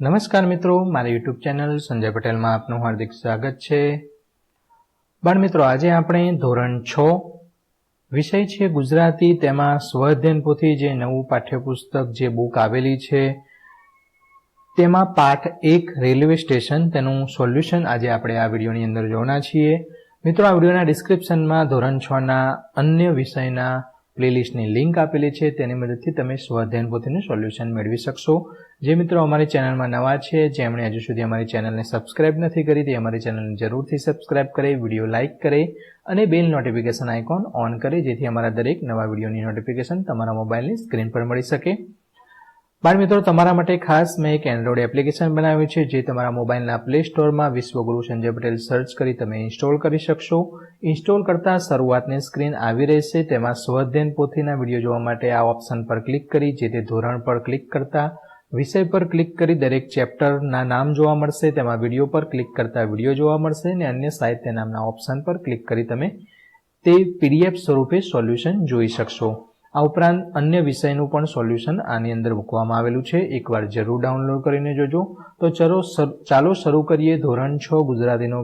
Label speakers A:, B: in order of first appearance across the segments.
A: નમસ્કાર મિત્રો, મારી યુટ્યુબ ચેનલ સંજય પટેલમાં આપનું હાર્દિક સ્વાગત છે. બાળ મિત્રો, આજે આપણે ધોરણ છ વિષય છે ગુજરાતી. તેમાં સ્વઅધ્યયન પોથી જે નવું પાઠ્યપુસ્તક, જે બુક આવેલી છે, તેમાં પાઠ એક રેલવે સ્ટેશન તેનું સોલ્યુશન આજે આપણે આ વિડીયોની અંદર જોવાના છીએ. મિત્રો, આ વિડીયોના ડિસ્ક્રિપ્શનમાં ધોરણ છ અન્ય વિષયના પ્લેલિસ્ટની લિંક આપેલી છે. તેની મદદથી તમે સ્વઅધ્યયન પોથીનું સોલ્યુશન મેળવી શકશો. જે મિત્રો અમારી ચેનલમાં નવા છે, જેમણે હજુ સુધી અમારી ચેનલને સબસ્ક્રાઇબ નથી કરી, તે અમારી ચેનલને જરૂરથી સબસ્ક્રાઇબ કરે, વીડિયો લાઇક કરે અને બેલ નોટિફિકેશન આઇકોન ઓન કરે, જેથી અમારા દરેક નવા વિડીયોની નોટિફિકેશન તમારા મોબાઈલની સ્ક્રીન પર મળી શકે. બાળ મિત્રો, તમારા માટે ખાસ મેં એક એન્ડ્રોઇડ એપ્લિકેશન બનાવ્યું છે, જે તમારા મોબાઈલના પ્લે સ્ટોરમાં વિશ્વગુરુ સંજય પટેલ સર્ચ કરી તમે ઇન્સ્ટોલ કરી શકશો. ઇન્સ્ટોલ કરતા શરૂઆતની સ્ક્રીન આવી રહેશે, તેમાં સ્વધ્યન પોથીના વીડિયો જોવા માટે આ ઓપ્શન પર ક્લિક કરી, જે તે ધોરણ પર ક્લિક કરતા વિષય પર ક્લિક કરી દરેક ચેપ્ટરના નામ જોવા મળશે, તેમાં વીડિયો પર ક્લિક કરતા વીડિયો જોવા મળશે અને અન્ય સાહિત્ય નામના ઓપ્શન પર ક્લિક કરી તમે તે પીડીએફ સ્વરૂપે સોલ્યુશન જોઈ શકશો. આ ઉપરાંત અન્ય વિષયનું પણ સોલ્યુશન આની અંદર મૂકવામાં આવેલું છે. એકવાર જરૂર ડાઉનલોડ કરીને જોજો. તો ચલો ચાલો શરૂ કરીએ ધોરણ છ ગુજરાતીનો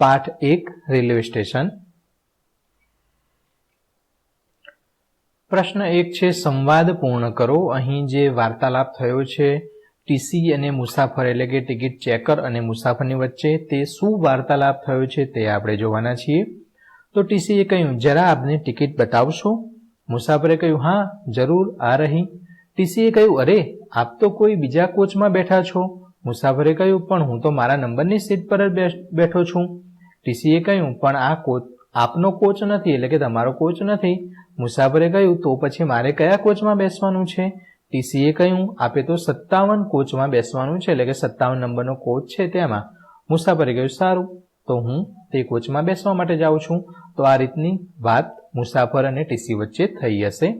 A: પાઠ એક રેલવે સ્ટેશન. પ્રશ્ન એક છે, સંવાદ પૂર્ણ કરો. અહીં જે વાર્તાલાપ થયો છે, ટીસી અને મુસાફર એટલે કે ટિકિટ ચેકર અને મુસાફરની વચ્ચે, તે શું વાર્તાલાપ થયો છે તે આપણે જોવાના છીએ. તો ટીસીએ કહ્યું, જરા આપને ટિકિટ બતાવશો? મુસાફરે કહ્યું, હા, જરૂર, આ રહી. ટીસીએ કહ્યું, અરે, આપ તો કોઈ બીજા કોચમાં બેઠા છો. મુસાફરે કહ્યું, પણ હું તો મારા નંબરની સીટ પર જ બેઠો છું. ટીસીએ કહ્યું, પણ આ કોચ, આપનો કોચ નથી એટલે કે તમારો કોચ નથી. મુસાફરે કહ્યું, તો પછી મારે કયા કોચમાં બેસવાનું છે? ટીસીએ કહ્યું, આપે તો સત્તાવન કોચમાં બેસવાનું છે, એટલે કે સત્તાવન નંબરનો કોચ છે તેમાં. મુસાફરે કહ્યું, સારું, તો હું તે કોચમાં બેસવા માટે જાઉં છું. તો આ રીતની વાત મુસાફર અને ટીસી વચ્ચે થઈ હશે.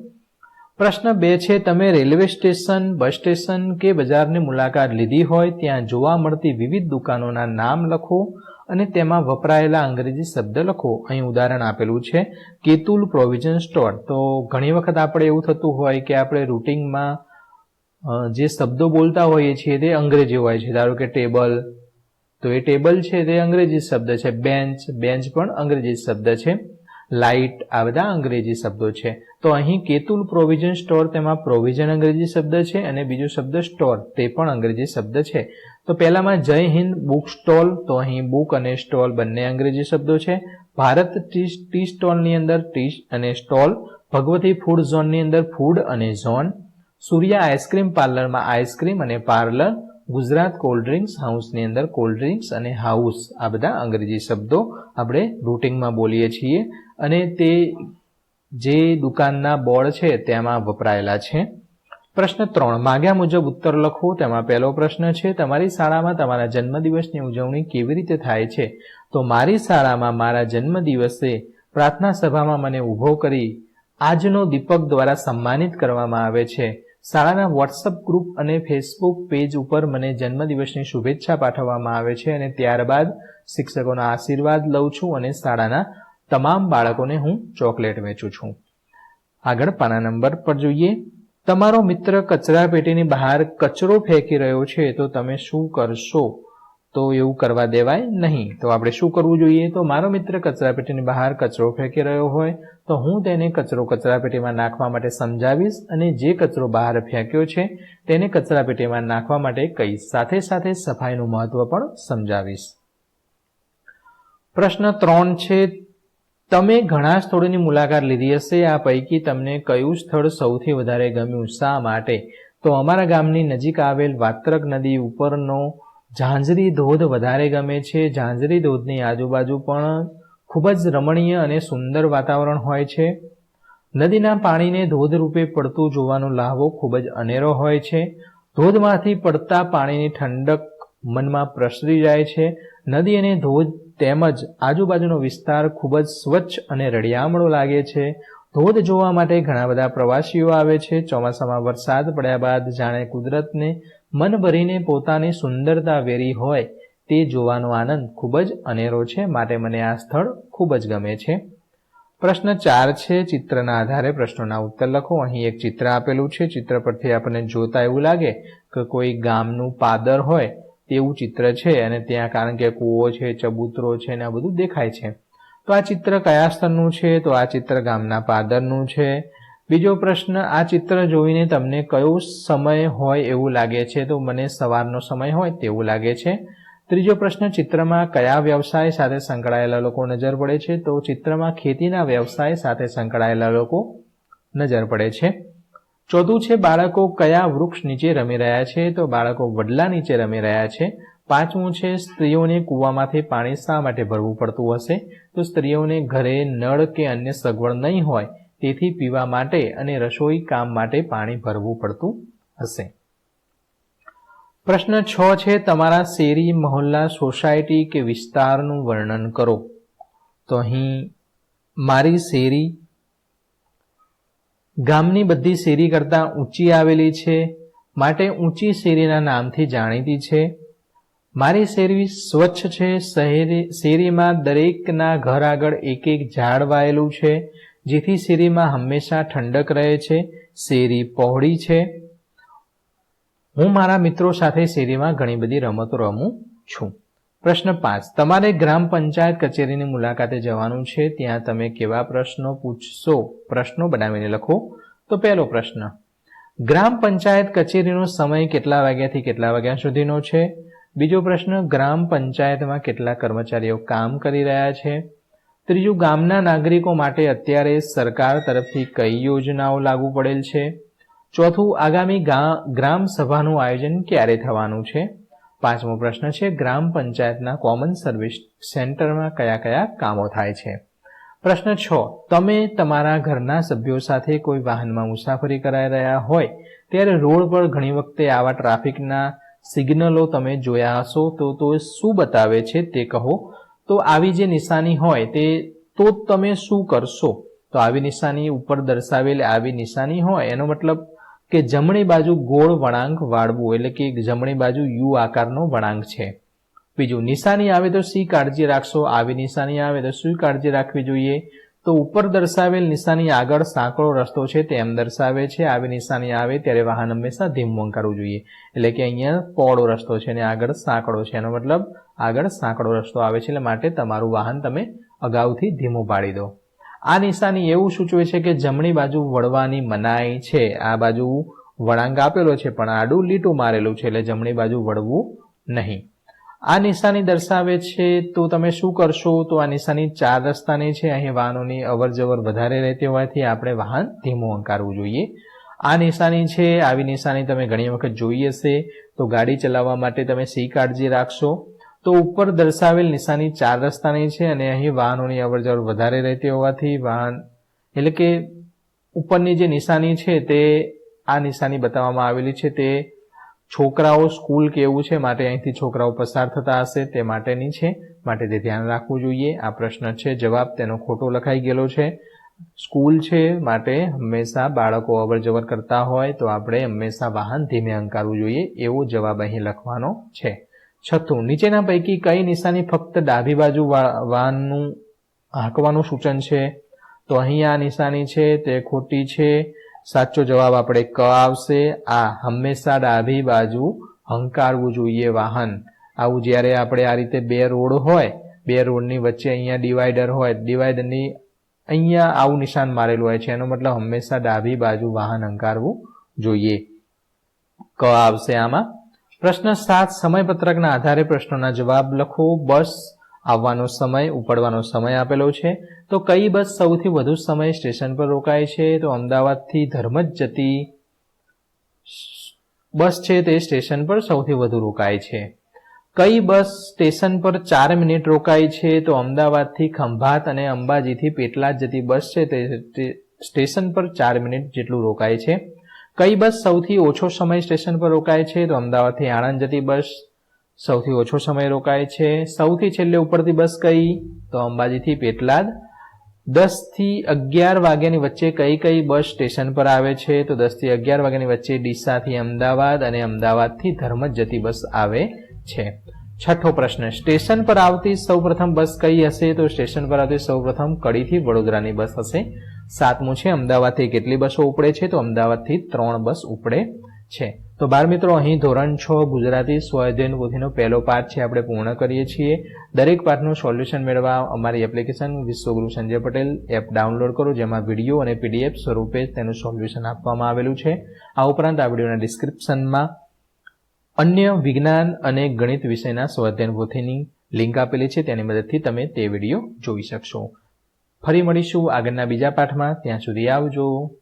A: પ્રશ્ન બે છે, તમે રેલવે સ્ટેશન, બસ સ્ટેશન કે બજારની મુલાકાત લીધી હોય, ત્યાં જોવા મળતી વિવિધ દુકાનોના નામ લખો. અને તેમાં વપરાયેલા અંગ્રેજી શબ્દ લખો. અહીં ઉદાહરણ આપેલું છે, કેતુલ પ્રોવિઝન સ્ટોર. તો ઘણી વખત આપણે એવું થતું હોય કે આપણે રૂટિંગમાં જે શબ્દો બોલતા હોઈએ છીએ તે અંગ્રેજી હોય છે. ધારો કે ટેબલ. તો એ ટેબલ છે તે અંગ્રેજી શબ્દ છે. બેન્ચ. બેન્ચ પણ અંગ્રેજી શબ્દ છે. લાઇટ આ બધા અંગ્રેજી શબ્દો છે. તો અહીં કેતુલ પ્રોવિઝન સ્ટોર તેમાં પ્રોવિઝન અંગ્રેજી શબ્દ છે અને બીજો શબ્દ સ્ટોર, તે પણ અંગ્રેજી શબ્દ છે. તો પહેલામાં જય હિન્દ બુક સ્ટોલ, તો અહીં બુક અને સ્ટોલ બંને અંગ્રેજી શબ્દો છે. ભારત ટી સ્ટોલની અંદર ટી અને સ્ટોલ, ભગવતી ફૂડ ઝોનની અંદર ફૂડ અને ઝોન, સૂર્યા આઈસ્ક્રીમ પાર્લરમાં આઈસ્ક્રીમ અને પાર્લર, ગુજરાત કોલ્ડ ડ્રિંક્સ હાઉસની અંદર કોલ્ડ ડ્રિંક્સ અને હાઉસ આ બધા અંગ્રેજી શબ્દો આપણે રૂટિંગમાં બોલીએ છીએ. અને તે જે દુકાનના બોર્ડ છે તેમાં વપરાયેલા છે. પ્રશ્ન ત્રણ, માગ્યા મુજબ ઉત્તર લખો. તેમાં પહેલો પ્રશ્ન છે, તમારી શાળામાં તમારા જન્મદિવસની ઉજવણી કેવી રીતે થાય છે? તો મારી શાળામાં મારા જન્મદિવસે પ્રાર્થના સભામાં મને ઊભો કરી આજનો દીપક દ્વારા સન્માનિત કરવામાં આવે છે. શાળાના વોટ્સઅપ ગ્રુપ અને ફેસબુક પેજ ઉપર મને જન્મદિવસની શુભેચ્છા પાઠવવામાં આવે છે અને ત્યારબાદ શિક્ષકોના આશીર્વાદ લઉં છું અને શાળાના તમામ બાળકોને હું ચોકલેટ વેચું છું. આગળ પાના નંબર પર જોઈએ. તમારો મિત્ર કચરા પેટીની બહાર કચરો ફેંકી રહ્યો છે તો તમે શું કરશો? તો એવું કરવા દેવાય નહીં. તો આપણે શું કરવું જોઈએ? તો મારો મિત્ર કચરા પેટીની બહાર કચરો ફેંકી રહ્યો હોય તો હું તેને કચરો કચરા પેટીમાં નાખવા માટે સમજાવીશ અને જે કચરો બહાર ફેંક્યો છે તેને કચરા પેટીમાં નાખવા માટે કહીશ સાથે સાથે સફાઈનું મહત્વ પણ સમજાવીશ. પ્રશ્ન ત્રણ છે તમે ઘણા સ્થળોની મુલાકાત લીધી હશે, આ પૈકી તમને કયું સ્થળ સૌથી વધારે ગમ્યું, શા માટે? તો અમારા ગામની નજીક આવેલ વાત્રક નદી ઉપરનો ઝાંઝરી ધોધ વધારે ગમે છે. ઝાંઝરી ધોધની આજુબાજુ પણ ખૂબ જ રમણીય અને સુંદર વાતાવરણ હોય છે. નદીના પાણીને ધોધ રૂપે પડતું જોવાનો લાહવો ખૂબ જ અનેરો હોય છે. ધોધમાંથી પડતા પાણીની ઠંડક મનમાં પ્રસરી જાય છે. નદી અને ધોધ તેમજ આજુબાજુનો વિસ્તાર ખૂબ જ સ્વચ્છ અને રળિયામણો લાગે છે. ધોધ જોવા માટે ઘણા બધા પ્રવાસીઓ આવે છે. ચોમાસામાં વરસાદ પડ્યા બાદ જાણે કુદરતને મન ભરીને પોતાની સુંદરતા વેરી હોય તે જોવાનો આનંદ ખૂબ જ અનેરો છે. માટે મને આ સ્થળ ખૂબ જ ગમે છે. પ્રશ્ન ચાર છે, ચિત્રના આધારે પ્રશ્નોના ઉત્તર લખો. અહીં એક ચિત્ર આપેલું છે. ચિત્ર પરથી આપણને જોતા એવું લાગે કે કોઈ ગામનું પાદર હોય તેવું ચિત્ર છે અને ત્યાં કારણ કે કૂવો છે, ચબૂતરો છે ને આ બધું દેખાય છે. તો આ ચિત્ર કયા સ્તરનું છે? તો આ ચિત્ર ગામના પાદરનું છે. બીજો પ્રશ્ન, આ ચિત્ર જોઈને તમને કયો સમય હોય એવું લાગે છે? તો મને સવારનો સમય હોય તેવું લાગે છે. ત્રીજો પ્રશ્ન, ચિત્રમાં કયા વ્યવસાય સાથે સંકળાયેલા લોકો નજર પડે છે? તો ચિત્રમાં ખેતીના વ્યવસાય સાથે સંકળાયેલા લોકો નજર પડે છે. ચોથું છે, બાળકો કયા વૃક્ષ નીચે રમી રહ્યા છે? તો બાળકો વડલા નીચે રમી રહ્યા છે. પાંચમું છે, સ્ત્રીઓને કૂવામાંથી પાણી શા માટે ભરવું પડતું હશે? તો સ્ત્રીઓને ઘરે નળ કે અન્ય સગવડ નહીં હોય, તેથી પીવા માટે અને રસોઈ કામ માટે પાણી ભરવું પડતું હશે. પ્રશ્ન છ છે, તમારા શેરી, મહોલ્લા, સોસાયટી કે વિસ્તારનું વર્ણન કરો. તો અહીં, મારી શેરી ગામની બધી શેરી કરતાં ઊંચી આવેલી છે. માટે ઊંચી શેરીના નામથી જાણીતી છે. મારી શેરી સ્વચ્છ છે. શહેરી, શેરીમાં દરેકના ઘર આગળ એક એક ઝાડ વાયેલું છે, જેથી શેરીમાં હંમેશા ઠંડક રહે છે. શેરી પહોળી છે. હું મારા મિત્રો સાથે શેરીમાં ઘણી બધી રમતો રમું છું. પ્રશ્ન પાંચ. તમારે ગ્રામ પંચાયત કચેરીની મુલાકાતે જવાનું છે, ત્યાં તમે કેવા પ્રશ્નો પૂછશો? પ્રશ્નો બનાવીને લખો. તો પહેલો પ્રશ્ન. ગ્રામ પંચાયત કચેરીનો સમય કેટલા વાગ્યાથી કેટલા વાગ્યા સુધીનો છે? બીજો પ્રશ્ન. ગ્રામ પંચાયતમાં કેટલા કર્મચારીઓ કામ કરી રહ્યા છે? ત્રીજું. ગામના નાગરિકો માટે અત્યારે સરકાર તરફથી કઈ યોજનાઓ લાગુ પડેલ છે? ચોથું. આગામી ગ્રામ સભાનું આયોજન ક્યારે થવાનું છે? પાંચમો પ્રશ્ન છે, ગ્રામ પંચાયતના કોમન સર્વિસ સેન્ટરમાં કયા કયા કામો થાય છે? પ્રશ્ન છ, તમે તમારા ઘરના સભ્યો સાથે કોઈ વાહનમાં મુસાફરી કરાઈ રહ્યા હોય, ત્યારે રોડ પર ઘણી વખતે આવા ટ્રાફિકના સિગ્નલો તમે જોયા હશો, તો તો શું બતાવે છે તે કહો? તો આવી જે નિશાની હોય તે, તો તમે શું કરશો? તો આવી નિશાની ઉપર દર્શાવેલ આવી નિશાની હોય, એનો મતલબ કે જમણી બાજુ ગોળ વળાંક વાળવું એટલે કે જમણી બાજુ યુ આકારનો વળાંક છે. બીજું, નિશાની આવે તો સી કાળજી રાખશો, આવી નિશાની આવે તો શું કાળજી રાખવી જોઈએ. તો ઉપર દર્શાવેલ નિશાની આગળ સાંકળો રસ્તો છે તેમ દર્શાવે છે. આવી નિશાની આવે ત્યારે વાહન હંમેશા ધીમું કરવું જોઈએ. એટલે કે અહીંયા પહોળો રસ્તો છે અને આગળ સાંકળો છે. એનો મતલબ આગળ સાંકળો રસ્તો આવે છે એટલે માટે તમારું વાહન તમે અગાઉથી ધીમું પાડી દો. આ નિશાની એવું સૂચવે છે કે જમણી બાજુ વળવાની મનાઈ છે. આ બાજુ વળાંક આપેલો છે, પણ આડું લીટું મારેલું છે એટલે જમણી બાજુ વળવું નહીં. આ નિશાની દર્શાવે છે, તો તમે શું કરશો? તો આ નિશાની ચાર રસ્તાની છે. અહીં વાહનોની અવર જવર વધારે રહેતી હોવાથી આપણે વાહન ધીમું અંકારવું જોઈએ. આ નિશાની છે, આવી નિશાની તમે ઘણી વખત જોઈ હશે. તો ગાડી ચલાવવા માટે તમે સી કાળજી રાખશો. તો ઉપર દર્શાવેલ નિશાની ચાર રસ્તાની છે અને અહીં વાહનોની અવરજવર વધારે રહેતી હોવાથી વાહન, એટલે કે ઉપરની જે નિશાની છે તે આ નિશાની બતાવવામાં આવેલી છે. તે છોકરાઓ સ્કૂલ કે એવું છે માટે અહીંથી છોકરાઓ પસાર થતા હશે તે માટેની છે. માટે તે ધ્યાન રાખવું જોઈએ. આ પ્રશ્ન છે. જવાબ તેનો ખોટો લખાઈ ગયેલો છે. સ્કૂલ છે માટે હંમેશા બાળકો અવર જવર કરતા હોય તો આપણે હંમેશા વાહન ધીમે અંકારવું જોઈએ. એવો જવાબ અહીં લખવાનો છે. છઠ્ઠું નીચેના પૈકી કઈ નિશાની ફક્ત ડાબી બાજુ વાહનનું હાંકવાનું સૂચન છે? તો અહીં આ નિશાની છે, તે ખોટી છે. સાચો જવાબ આપણે ક આવશે. આ હંમેશા ડાબી બાજુ હંકારવું જોઈએ વાહન. આવું જ્યારે આપણે આ રીતે બે રોડ હોય, બે રોડની વચ્ચે અહીંયા ડિવાઈડર હોય, ડિવાઈડરની અહીંયા આવું નિશાન મારેલું હોય છે, એનો મતલબ હંમેશા ડાબી બાજુ વાહન હંકારવું જોઈએ. ક આવશે આમાં. પ્રશ્ન સાત, સમયપત્રકના આધારે પ્રશ્નોના જવાબ લખો. બસ આવવાનો સમય, ઉપડવાનો સમય આપેલો છે. તો કઈ બસ સૌથી વધુ સમય સ્ટેશન પર રોકાય છે? તો અમદાવાદથી ધર્મજ જતી બસ છે તે સ્ટેશન પર સૌથી વધુ રોકાય છે. કઈ બસ સ્ટેશન પર ચાર મિનિટ રોકાય છે? તો અમદાવાદથી ખંભાત અને અંબાજીથી પેટલાદ જતી બસ છે તે સ્ટેશન પર ચાર મિનિટ જેટલું રોકાય છે. કઈ બસ સૌથી ઓછો સમય સ્ટેશન પર રોકાય છે? તો અમદાવાદથી આણંદ જતી બસ સૌથી ઓછો સમય રોકાય છે. સૌથી છેલ્લે ઉપરથી બસ કઈ? તો અંબાજીથી પેટલાદ. દસથી અગિયાર વાગ્યાની વચ્ચે કઈ કઈ બસ સ્ટેશન પર આવે છે? તો દસથી અગિયાર વાગ્યાની વચ્ચે ડીસાથી અમદાવાદ અને અમદાવાદથી ધર્મજ જતી બસ આવે છે. છઠ્ઠો પ્રશ્ન, સ્ટેશન પર આવતી સૌપ્રથમ બસ કઈ હશે? તો સ્ટેશન પર આવતી સૌપ્રથમ કડીથી વડોદરાની બસ હશે. સાતમું છે, અમદાવાદથી કેટલી બસો ઉપડે છે? તો અમદાવાદથી ત્રણ બસ ઉપડે છે. તો બાર મિત્રો, અહીં ધોરણ છ, ગુજરાતી સ્વાધ્યાયન પોથીનો પહેલો પાઠ છે, આપણે પૂર્ણ કરીએ છીએ. દરેક પાઠનું સોલ્યુશન મેળવવા અમારી application Vishwaguru Sanjay Patel app download કરો, જેમાં વીડિયો અને પીડીએફ સ્વરૂપે તેનું સોલ્યુશન આપવામાં આવેલું છે. આ ઉપરાંત આ વિડીયોના ડિસ્ક્રિપ્શનમાં અન્ય વિજ્ઞાન અને ગણિત વિષયના સ્વાધ્યાયન પોથીની લિંક આપેલી છે, તેની મદદથી તમે તે વીડિયો જોઈ શકશો. ફરી મળીશું આગળના બીજા પાઠમાં. ત્યાં સુધી આવજો.